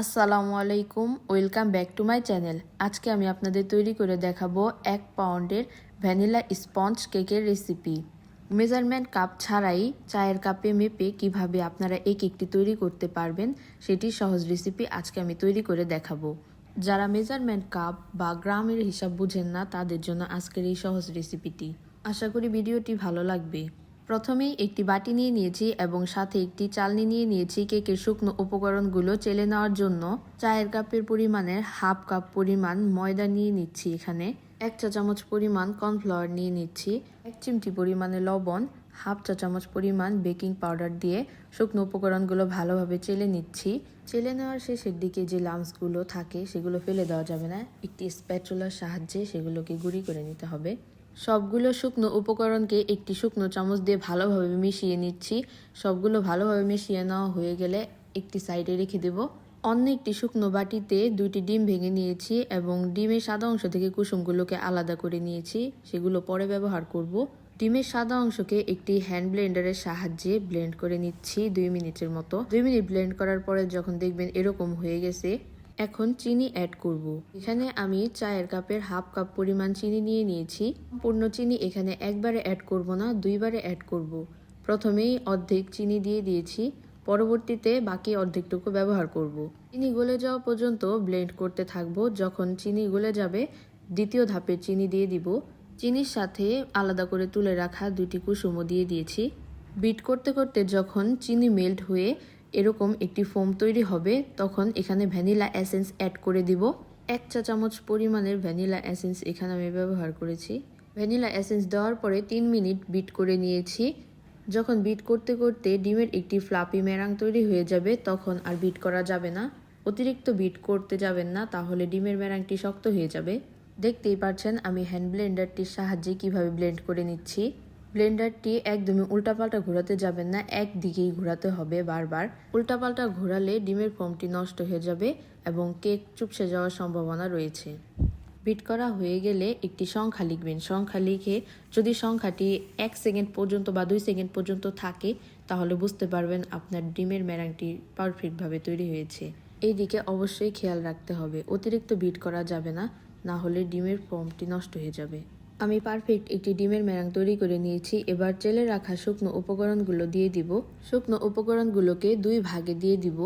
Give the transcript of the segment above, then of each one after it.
আসসালামু আলাইকুম, welcome back to my channel. আজকে আমি আপনাদের তৈরি করে দেখাবো এক পাউন্ডের ভ্যানিলা স্পঞ্জ কেকের রেসিপি। মেজারমেন্ট কাপ ছাড়াই চায়ের কাপে মেপে কীভাবে আপনারা এই কেকটি তৈরি করতে পারবেন, সেটি সহজ রেসিপি আজকে আমি তৈরি করে দেখাবো। যারা মেজারমেন্ট কাপ বা গ্রামের হিসাব বুঝেন না, তাদের জন্য আজকের এই সহজ রেসিপিটি। আশা করি ভিডিওটি ভালো লাগবে। প্রথমেই একটি বাটি নিয়ে নিয়েছি এবং সাথে একটি চালনি নিয়ে নিয়েছি কেকের শুকনো উপকরণগুলো চেলে নেওয়ার জন্য। চায়ের কাপের পরিমাণের হাফ কাপ পরিমাণ ময়দা নিয়ে নিচ্ছি এখানে। এক চা চামচ পরিমাণ কর্নফ্লাওয়ার নিয়ে নিচ্ছি। এক চিমটি পরিমাণে লবণ, হাফ চা চামচ পরিমাণ বেকিং পাউডার দিয়ে শুকনো উপকরণগুলো ভালোভাবে চেলে নিচ্ছি। চেলে নেওয়ার শেষের দিকে যে লামসগুলো থাকে সেগুলো ফেলে দেওয়া যাবে না। একটি স্প্যাচুলার সাহায্যে সেগুলোকে গুঁড়ি করে নিতে হবে। সবগুলো শুকনো উপকরণকে একটি শুকনো চামচ দিয়ে ভালোভাবে মিশিয়ে নিচ্ছি। সবগুলো ভালোভাবে মিশিয়ে নেওয়া হয়ে গেলে একটি সাইডে রেখে দেব। অন্য একটি শুকনো বাটিতে দুইটি ডিম ভেঙে নিয়েছি এবং ডিমের সাদা অংশ থেকে কুসুমগুলোকে আলাদা করে নিয়েছি। সেগুলো পরে ব্যবহার করব। ডিমের সাদা অংশকে একটি হ্যান্ড ব্লেন্ডারের সাহায্যে ব্লেন্ড করে নিচ্ছি দুই মিনিটের মতো। দুই মিনিট ব্লেন্ড করার পরে যখন দেখবেন এরকম হয়ে গেছে এখন চিনি অ্যাড করব। এখানে আমি চায়ের কাপের হাফ কাপ পরিমাণ চিনি নিয়ে নিয়েছি পূর্ণ চিনি এখানে একবারে অ্যাড করব না, দুইবারে অ্যাড করব। প্রথমেই অর্ধেক চিনি দিয়ে দিয়েছি, পরবর্তীতে বাকি অর্ধেকটুকু ব্যবহার করব। চিনি গলে যাওয়া পর্যন্ত ব্লেন্ড করতে থাকব যখন চিনি গলে যাবে, দ্বিতীয় ধাপে চিনি দিয়ে দিব চিনির সাথে আলাদা করে তুলে রাখা দুটি কুসুমও দিয়ে দিয়েছি বিট করতে করতে যখন চিনি মেল্ট হয়ে এরকম একটি ফোম তৈরি হবে, তখন এখানে ভ্যানিলা এসেন্স অ্যাড করে দিব। এক চা চামচ পরিমাণের ভ্যানিলা এসেন্স এখানে আমি ব্যবহার করেছি। ভ্যানিলা এসেন্স দেওয়ার পরে তিন মিনিট বিট করে নিয়েছি। যখন বিট করতে করতে ডিমের একটি ফ্লাপি মেরাং তৈরি হয়ে যাবে, তখন আর বিট করা যাবে না। অতিরিক্ত বিট করতে যাবেন না, তাহলে ডিমের মেরাংটি শক্ত হয়ে যাবে। দেখতেই পাচ্ছেন আমি হ্যান্ড ব্লেন্ডারটির সাহায্যে কীভাবে ব্লেন্ড করে নিচ্ছি। ব্লেন্ডারটি একদমই উল্টাপাল্টা ঘোরাতে যাবেন না, একদিকেই ঘোরাতে হবে বারবার। উল্টাপাল্টা ঘোরালে ডিমের ফর্মটি নষ্ট হয়ে যাবে এবং কেক চুপসে যাওয়ার সম্ভাবনা রয়েছে। বিট করা হয়ে গেলে একটি সংখ্যা লিখবেন। সংখ্যা লিখে যদি সংখ্যাটি এক সেকেন্ড পর্যন্ত বা দুই সেকেন্ড পর্যন্ত থাকে, তাহলে বুঝতে পারবেন আপনার ডিমের মেরাংটি পারফেক্টভাবে তৈরি হয়েছে। এই দিকে অবশ্যই খেয়াল রাখতে হবে, অতিরিক্ত বিট করা যাবে না না হলে ডিমের ফর্মটি নষ্ট হয়ে যাবে। আমি পারফেক্ট একটি ডিমের মেরাং তৈরি করে নিয়েছি। এবার চেলে রাখা শুকনো উপকরণগুলো দিয়ে দিব। শুকনো উপকরণগুলোকে দুই ভাগে দিয়ে দিব।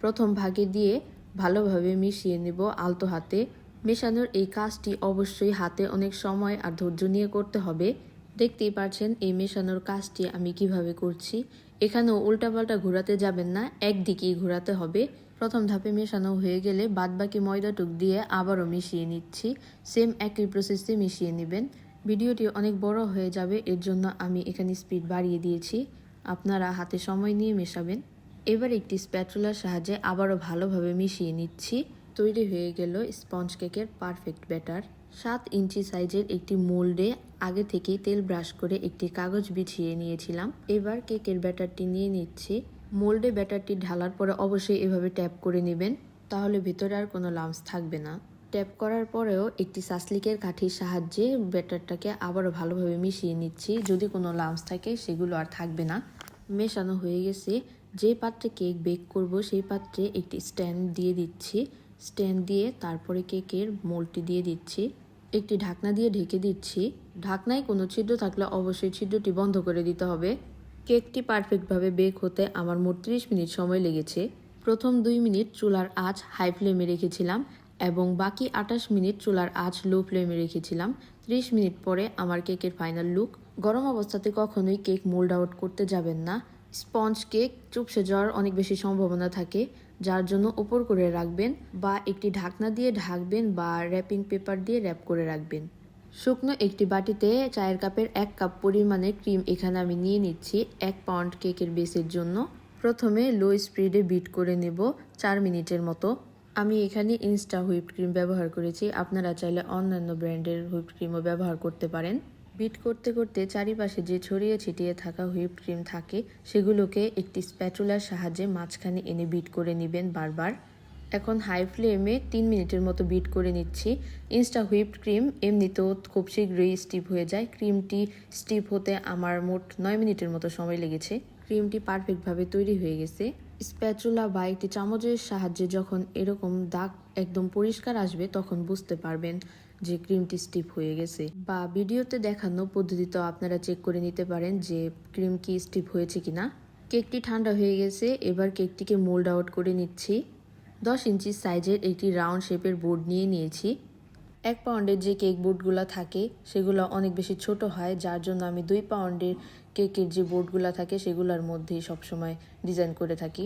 প্রথম ভাগে দিয়ে ভালোভাবে মিশিয়ে নেব আলতো হাতে। মেশানোর এই কাজটি অবশ্যই হাতে অনেক সময় আর ধৈর্য নিয়ে করতে হবে। দেখতেই পারছেন এই মেশানোর কাজটি আমি কীভাবে করছি। এখানেও উল্টাপাল্টা ঘোরাতে যাবেন না, একদিকেই ঘোরাতে হবে। প্রথম ধাপে মেশানো হয়ে গেলে বাদবাকি ময়দাটুক দিয়ে আবারও মিশিয়ে নিচ্ছি। সেম একই প্রসেসে মিশিয়ে নেবেন। ভিডিওটি অনেক বড় হয়ে যাবে, এর জন্য আমি এখানে স্পিড বাড়িয়ে দিয়েছি। আপনারা হাতে সময় নিয়ে মেশাবেন। এবার একটি স্প্যাচুলার সাহায্যে আবারও ভালোভাবে মিশিয়ে নিচ্ছি। তৈরি হয়ে গেল স্পঞ্জ কেকের পারফেক্ট ব্যাটার সাত ইঞ্চি সাইজের একটি মোল্ডে আগে থেকেই তেল ব্রাশ করে একটি কাগজ বিছিয়ে নিয়েছিলাম। এবার কেকের ব্যাটারটি নিয়ে নিচ্ছি। মোল্ডে ব্যাটারটি ঢালার পরে অবশ্যই এভাবে ট্যাপ করে নেবেন, তাহলে ভিতরে আর কোনো লামস থাকবে না। ট্যাপ করার পরেও একটি সাসলিকের কাঠির সাহায্যে ব্যাটারটাকে আবারও ভালোভাবে মিশিয়ে নিচ্ছি। যদি কোনো লামস থাকে, সেগুলো আর থাকবে না। মেশানো হয়ে গেছে। যে পাত্রে কেক বেক করব, সেই পাত্রে একটি স্ট্যান্ড দিয়ে দিচ্ছি। স্ট্যান্ড দিয়ে তারপরে কেকের মোলটি দিয়ে দিচ্ছি। একটি ঢাকনা দিয়ে ঢেকে দিচ্ছি। ঢাকনায় কোনো ছিদ্র থাকলে অবশ্যই ছিদ্রটি বন্ধ করে দিতে হবে। কেকটি পারফেক্টভাবে বেক হতে আমার মোট ত্রিশ মিনিট সময় লেগেছে। প্রথম দুই মিনিট চুলার আঁচ হাই ফ্লেমে রেখেছিলাম এবং বাকি আটাশ মিনিট চুলার আঁচ লো ফ্লেমে রেখেছিলাম। ত্রিশ মিনিট পরে আমার কেকের ফাইনাল লুক। গরম অবস্থাতে কখনোই কেক মোল্ড আউট করতে যাবেন না। স্পঞ্জ কেক চুপসে যাওয়ার অনেক বেশি সম্ভাবনা থাকে, যার জন্য ওপর করে রাখবেন বা একটি ঢাকনা দিয়ে ঢাকবেন বা র্যাপিং পেপার দিয়ে র্যাপ করে রাখবেন। শুকনো একটি বাটিতে চায়ের কাপের এক কাপ পরিমাণে ক্রিম এখানে আমি নিয়ে নিচ্ছি এক পাউন্ড কেকের বেসের জন্য। প্রথমে লো স্পিডে বিট করে নেব চার মিনিটের মতো। আমি এখানে ইনস্টা হুইপ ক্রিম ব্যবহার করেছি। আপনারা চাইলে অন্যান্য ব্র্যান্ডের হুইপ ক্রিমও ব্যবহার করতে পারেন। বিট করতে করতে চারিপাশে যে ছড়িয়ে ছিটিয়ে থাকা হুইপ ক্রিম থাকে, সেগুলোকে একটি স্প্যাচুলার সাহায্যে মাঝখানে এনে বিট করে নেবেন বারবার। এখন হাই ফ্লেমে তিন মিনিটের মতো বিট করে নিচ্ছি। ইনস্টা হুইপড ক্রিম এমনিতেও খুব শীঘ্রই স্টিপ হয়ে যায়। ক্রিমটি স্টিপ হতে আমার মোট নয় মিনিটের মতো সময় লেগেছে। ক্রিমটি পারফেক্টভাবে তৈরি হয়ে গেছে। স্প্যাচুলা বা একটি চামচের সাহায্যে যখন এরকম দাগ একদম পরিষ্কার আসবে, তখন বুঝতে পারবেন যে ক্রিমটি স্টিপ হয়ে গেছে। বা ভিডিওতে দেখানো পদ্ধতিতেও আপনারা চেক করে নিতে পারেন যে ক্রিম কি স্টিপ হয়েছে কিনা। কেকটি ঠান্ডা হয়ে গেছে, এবার কেকটিকে মোল্ড আউট করে নিচ্ছি। দশ ইঞ্চি সাইজের একটি রাউন্ড শেপের বোর্ড নিয়ে নিয়েছি। এক পাউন্ডের যে কেক বোর্ডগুলো থাকে, সেগুলো অনেক বেশি ছোট হয়, যার জন্য আমি দুই পাউন্ডের কেকের যে বোর্ডগুলো থাকে, সেগুলোর মধ্যেই সবসময় ডিজাইন করে থাকি।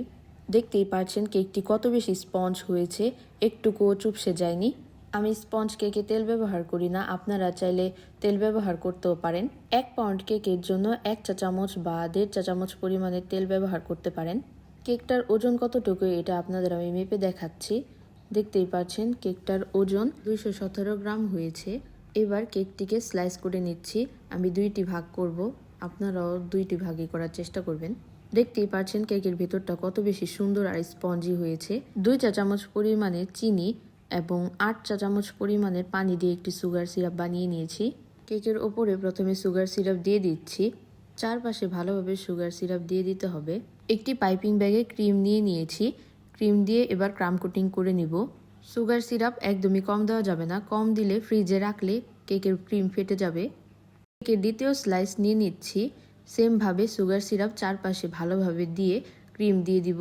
দেখতেই পারছেন কেকটি কত বেশি স্পঞ্জ হয়েছে, একটুকুও চুপসে যায়নি। আমি স্পঞ্জ কেকে তেল ব্যবহার করি না, আপনারা চাইলে তেল ব্যবহার করতেও পারেন। এক পাউন্ড কেকের জন্য এক চা চামচ বা দেড় চা চামচ পরিমাণের তেল ব্যবহার করতে পারেন। কেকটার ওজন কতটুকু এটা আপনাদের আমি মেপে দেখাচ্ছি। দেখতেই পাচ্ছেন, কেকটার ওজন দুইশো সতেরো গ্রাম হয়েছে। এবার কেকটিকে স্লাইস করে নিচ্ছি। আমি দুইটি ভাগ করব। আপনারাও দুইটি ভাগই করার চেষ্টা করবেন। দেখতেই পাচ্ছেন, কেকের ভেতরটা কত বেশি সুন্দর আর স্পঞ্জি হয়েছে। দুই চা চামচ পরিমাণে চিনি এবং আট চা চামচ পরিমাণের পানি দিয়ে একটি সুগার সিরাপ বানিয়ে নিয়েছি। কেকের ওপরে প্রথমে সুগার সিরাপ দিয়ে দিচ্ছি। চারপাশে ভালোভাবে সুগার সিরাপ দিয়ে দিতে হবে। একটি পাইপিং ব্যাগে ক্রিম নিয়ে নিয়েছি। ক্রিম দিয়ে এবার ক্রাম কোটিং করে নিব। সুগার সিরাপ একদমই কম দেওয়া যাবে না। কম দিলে ফ্রিজে রাখলে কেকের ক্রিম ফেটে যাবে। কেকের দ্বিতীয় স্লাইস নিয়ে নিচ্ছি। সেমভাবে সুগার সিরাপ চারপাশে ভালোভাবে দিয়ে ক্রিম দিয়ে দিব।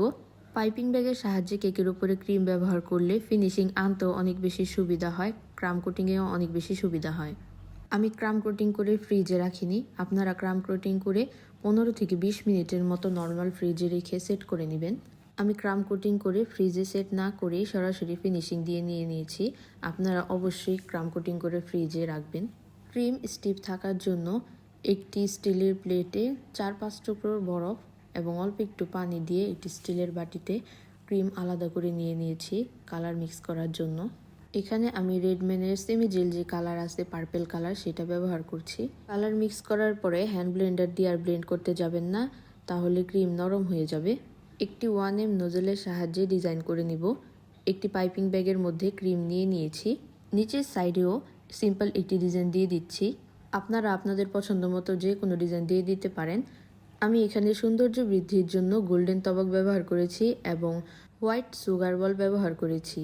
পাইপিং ব্যাগের সাহায্যে কেকের উপরে ক্রিম ব্যবহার করলে ফিনিশিং আনতেও অনেক বেশি সুবিধা হয়। ক্রাম কোটিংয়েও অনেক বেশি সুবিধা হয়। আমি ক্রাম কোটিং করে ফ্রিজে রাখিনি। আপনারা ক্রাম কোটিং করে পনেরো থেকে বিশ মিনিটের মতো নর্মাল ফ্রিজে রেখে সেট করে নেবেন। আমি ক্রাম কোটিং করে ফ্রিজে সেট না করেই সরাসরি ফিনিশিং দিয়ে নিয়ে নিয়েছি। আপনারা অবশ্যই ক্রাম কোটিং করে ফ্রিজে রাখবেন। ক্রিম স্টিপ থাকার জন্য একটি স্টিলের প্লেটে চার পাঁচ টুকরো বরফ এবং অল্প একটু পানি দিয়ে একটি স্টিলের বাটিতে ক্রিম আলাদা করে নিয়ে নিয়েছি কালার মিক্স করার জন্য। এখানে আমি রেডম্যানের সেমি জেল যে কালার আছে, পার্পেল কালার, সেটা ব্যবহার করছি। কালার মিক্স করার পরে হ্যান্ড ব্লেন্ডার দিয়ে আর ব্লেন্ড করতে যাবেন না, তাহলে ক্রিম নরম হয়ে যাবে। একটি ওয়ান এম নোজেলের সাহায্যে ডিজাইন করে নিব। একটি পাইপিং ব্যাগের মধ্যে ক্রিম নিয়ে নিয়েছি। নিচের সাইডেও সিম্পল একটি ডিজাইন দিয়ে দিচ্ছি। আপনারা আপনাদের পছন্দ মতো যে কোনো ডিজাইন দিয়ে দিতে পারেন। আমি এখানে সৌন্দর্য বৃদ্ধির জন্য গোল্ডেন তবক ব্যবহার করেছি এবং হোয়াইট সুগার বল ব্যবহার করেছি।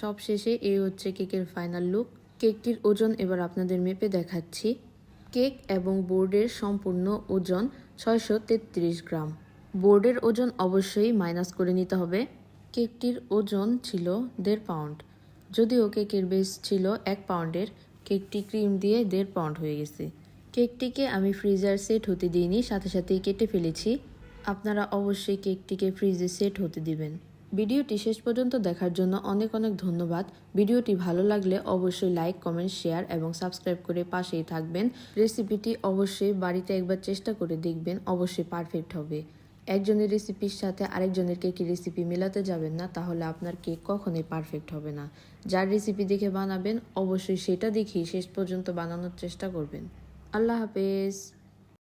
সব শেষে এই হচ্ছে কেকের ফাইনাল লুক কেকটির ওজন এবার আপনাদের মেপে দেখাচ্ছি। কেক এবং বোর্ডের সম্পূর্ণ ওজন ছয়শো তেত্রিশ গ্রাম। বোর্ডের ওজন অবশ্যই মাইনাস করে নিতে হবে। কেকটির ওজন ছিল দেড় পাউন্ড যদিও কেকের বেস ছিল এক পাউন্ডের কেকটি ক্রিম দিয়ে দেড় পাউন্ড হয়ে গেছে। কেকটিকে আমি ফ্রিজার সেট হতে দিইনি, সাথে সাথেই কেটে ফেলেছি। আপনারা অবশ্যই কেকটিকে ফ্রিজে সেট হতে দিবেন। ভিডিওটি শেষ পর্যন্ত দেখার জন্য অনেক অনেক ধন্যবাদ। ভিডিওটি ভালো লাগলে অবশ্যই লাইক, কমেন্ট, শেয়ার এবং সাবস্ক্রাইব করে পাশেই থাকবেন। রেসিপিটি অবশ্যই বাড়িতে একবার চেষ্টা করে দেখবেন, অবশ্যই পারফেক্ট হবে। একজনের রেসিপির সাথে আরেকজনের কেকের রেসিপি মেলাতে যাবেন না, তাহলে আপনার কেক কখনোই পারফেক্ট হবে না। যার রেসিপি দেখে বানাবেন, অবশ্যই সেটা দেখেই শেষ পর্যন্ত বানানোর চেষ্টা করবেন। আল্লাহ হাফেজ।